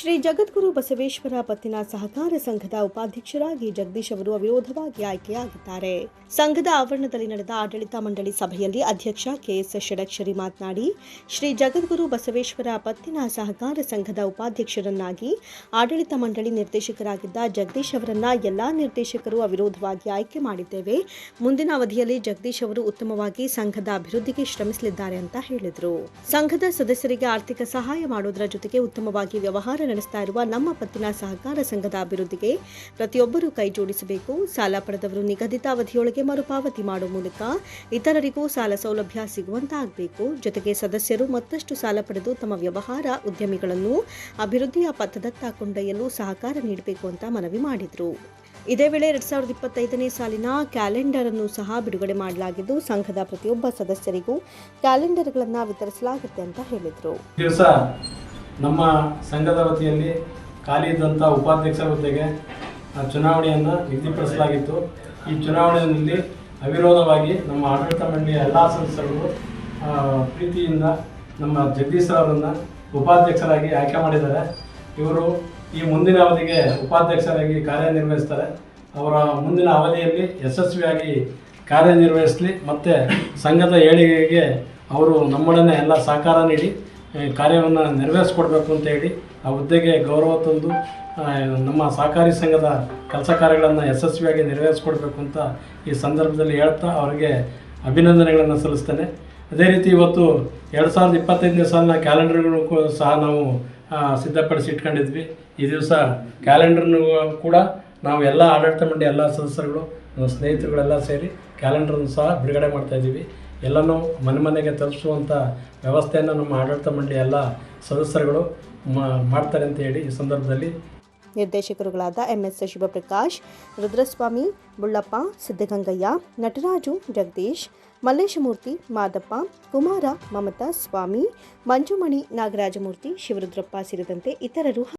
ಶ್ರೀ ಜಗದ್ಗುರು ಬಸವೇಶ್ವರ ಪತ್ತಿನ ಸಹಕಾರ ಸಂಘದ ಉಪಾಧ್ಯಕ್ಷರಾಗಿ ಜಗದೀಶ್ ಅವರು ಅವಿರೋಧವಾಗಿ ಆಯ್ಕೆಯಾಗಿದ್ದಾರೆ. ಸಂಘದ ಆವರಣದಲ್ಲಿ ನಡೆದ ಆಡಳಿತ ಮಂಡಳಿ ಸಭೆಯಲ್ಲಿ ಅಧ್ಯಕ್ಷ ಕೆಎಸ್ ಷಡಕ್ಷರಿ ಮಾತನಾಡಿ, ಶ್ರೀ ಜಗದ್ಗುರು ಬಸವೇಶ್ವರ ಪತ್ತಿನ ಸಹಕಾರ ಸಂಘದ ಉಪಾಧ್ಯಕ್ಷರನ್ನಾಗಿ ಆಡಳಿತ ಮಂಡಳಿ ನಿರ್ದೇಶಕರಾಗಿದ್ದ ಜಗದೀಶ್ ಅವರನ್ನ ಎಲ್ಲಾ ನಿರ್ದೇಶಕರು ಅವಿರೋಧವಾಗಿ ಆಯ್ಕೆ ಮಾಡಿದ್ದೇವೆ. ಮುಂದಿನ ಅವಧಿಯಲ್ಲಿ ಜಗದೀಶ್ ಅವರು ಉತ್ತಮವಾಗಿ ಸಂಘದ ಅಭಿವೃದ್ಧಿಗೆ ಶ್ರಮಿಸಲಿದ್ದಾರೆ ಅಂತ ಹೇಳಿದರು. ಸಂಘದ ಸದಸ್ಯರಿಗೆ ಆರ್ಥಿಕ ಸಹಾಯ ಮಾಡೋದರ ಜೊತೆಗೆ ಉತ್ತಮವಾಗಿ ವ್ಯವಹಾರ ನಡೆಸ್ತಾ ಇರುವ ನಮ್ಮ ಪತ್ತಿನ ಸಹಕಾರ ಸಂಘದ ಅಭಿವೃದ್ಧಿಗೆ ಪ್ರತಿಯೊಬ್ಬರೂ ಕೈ ಜೋಡಿಸಬೇಕು. ಸಾಲ ಪಡೆದವರು ನಿಗದಿತ ಅವಧಿಯೊಳಗೆ ಮರುಪಾವತಿ ಮಾಡುವ ಮೂಲಕ ಇತರರಿಗೂ ಸಾಲ ಸೌಲಭ್ಯ ಸಿಗುವಂತಾಗಬೇಕು. ಜೊತೆಗೆ ಸದಸ್ಯರು ಮತ್ತಷ್ಟು ಸಾಲ ಪಡೆದು ತಮ್ಮ ವ್ಯವಹಾರ, ಉದ್ಯಮಿಗಳನ್ನು ಅಭಿವೃದ್ಧಿಯ ಪಥದತ್ತ ಕೊಂಡೊಯ್ಯಲು ಸಹಕಾರ ನೀಡಬೇಕು ಅಂತ ಮನವಿ ಮಾಡಿದರು. ಇದೇ ವೇಳೆ ಎರಡ್ ಸಾವಿರದ ಇಪ್ಪತ್ತೈದನೇ ಸಾಲಿನ ಕ್ಯಾಲೆಂಡರ್ ಅನ್ನು ಸಹ ಬಿಡುಗಡೆ ಮಾಡಲಾಗಿದ್ದು, ಸಂಘದ ಪ್ರತಿಯೊಬ್ಬ ಸದಸ್ಯರಿಗೂ ಕ್ಯಾಲೆಂಡರ್ಗಳನ್ನು ವಿತರಿಸಲಾಗುತ್ತೆ ಅಂತ ಹೇಳಿದರು. ನಮ್ಮ ಸಂಘದ ವತಿಯಲ್ಲಿ ಖಾಲಿ ಇದ್ದಂಥ ಉಪಾಧ್ಯಕ್ಷರ ಹುದ್ದೆಗೆ ಚುನಾವಣೆಯನ್ನು ನಿಗದಿಪಡಿಸಲಾಗಿತ್ತು. ಈ ಚುನಾವಣೆಯಲ್ಲಿ ಅವಿರೋಧವಾಗಿ ನಮ್ಮ ಆಡಳಿತ ಮಂಡಳಿಯ ಎಲ್ಲ ಸದಸ್ಯರು ಪ್ರೀತಿಯಿಂದ ನಮ್ಮ ಜಗದೀಶ್ ಅವರನ್ನು ಉಪಾಧ್ಯಕ್ಷರಾಗಿ ಆಯ್ಕೆ ಮಾಡಿದ್ದಾರೆ. ಇವರು ಈ ಮುಂದಿನ ಅವಧಿಗೆ ಉಪಾಧ್ಯಕ್ಷರಾಗಿ ಕಾರ್ಯನಿರ್ವಹಿಸ್ತಾರೆ. ಅವರ ಮುಂದಿನ ಅವಧಿಯಲ್ಲಿ ಯಶಸ್ವಿಯಾಗಿ ಕಾರ್ಯನಿರ್ವಹಿಸಲಿ, ಮತ್ತು ಸಂಘದ ಏಳಿಗೆಗೆ ಅವರು ನಮ್ಮೊಡನೆ ಎಲ್ಲ ಸಹಕಾರ ನೀಡಿ ಕಾರ್ಯವನ್ನು ನೆರವೇರಿಸ್ಕೊಡ್ಬೇಕು ಅಂತ ಹೇಳಿ ಆ ಹುದ್ದೆಗೆ ಗೌರವ ತಂದು ನಮ್ಮ ಸಹಕಾರಿ ಸಂಘದ ಕೆಲಸ ಕಾರ್ಯಗಳನ್ನು ಯಶಸ್ವಿಯಾಗಿ ನೆರವೇರಿಸ್ಕೊಡ್ಬೇಕು ಅಂತ ಈ ಸಂದರ್ಭದಲ್ಲಿ ಹೇಳ್ತಾ ಅವರಿಗೆ ಅಭಿನಂದನೆಗಳನ್ನು ಸಲ್ಲಿಸ್ತೇನೆ. ಅದೇ ರೀತಿ ಇವತ್ತು ಎರಡು ಸಾವಿರದ ಇಪ್ಪತ್ತೈದನೇ ಸಾಲಿನ ಕ್ಯಾಲೆಂಡರ್ಗಳು ಸಹ ನಾವು ಸಿದ್ಧಪಡಿಸಿ ಇಟ್ಕೊಂಡಿದ್ವಿ. ಈ ದಿವಸ ಕ್ಯಾಲೆಂಡರ್ನು ಕೂಡ ನಾವು ಎಲ್ಲ ಆಡಳಿತ ಮಂಡಳಿ ಎಲ್ಲ ಸದಸ್ಯರುಗಳು, ನಮ್ಮ ಸ್ನೇಹಿತರುಗಳೆಲ್ಲ ಸೇರಿ ಕ್ಯಾಲೆಂಡರ್ನು ಸಹ ಬಿಡುಗಡೆ ಮಾಡ್ತಾ ಇದ್ದೀವಿ. ಎಲ್ಲನೂ ಮನೆ ಮನೆಗೆ ತಲುಪಿಸುವಂಥ ವ್ಯವಸ್ಥೆಯನ್ನು ನಮ್ಮ ಆಡಳಿತ ಮಂಡಳಿ ಎಲ್ಲ ಸದಸ್ಯರುಗಳು ಮಾಡ್ತಾರೆ ಅಂತ ಹೇಳಿ ಈ ಸಂದರ್ಭದಲ್ಲಿ ನಿರ್ದೇಶಕರುಗಳಾದ ಎಂಎಸ್ ಶಿವಪ್ರಕಾಶ್, ರುದ್ರಸ್ವಾಮಿ, ಬುಳ್ಳಪ್ಪ ಸಿದ್ದಗಂಗಯ್ಯ ನಟರಾಜು, ಜಗದೀಶ್, ಮಲ್ಲೇಶಮೂರ್ತಿ, ಮಾದಪ್ಪ, ಕುಮಾರ, ಮಮತಾ, ಸ್ವಾಮಿ, ಮಂಜುಮಣಿ, ನಾಗರಾಜಮೂರ್ತಿ, ಶಿವರುದ್ರಪ್ಪ ಸೇರಿದಂತೆ ಇತರರು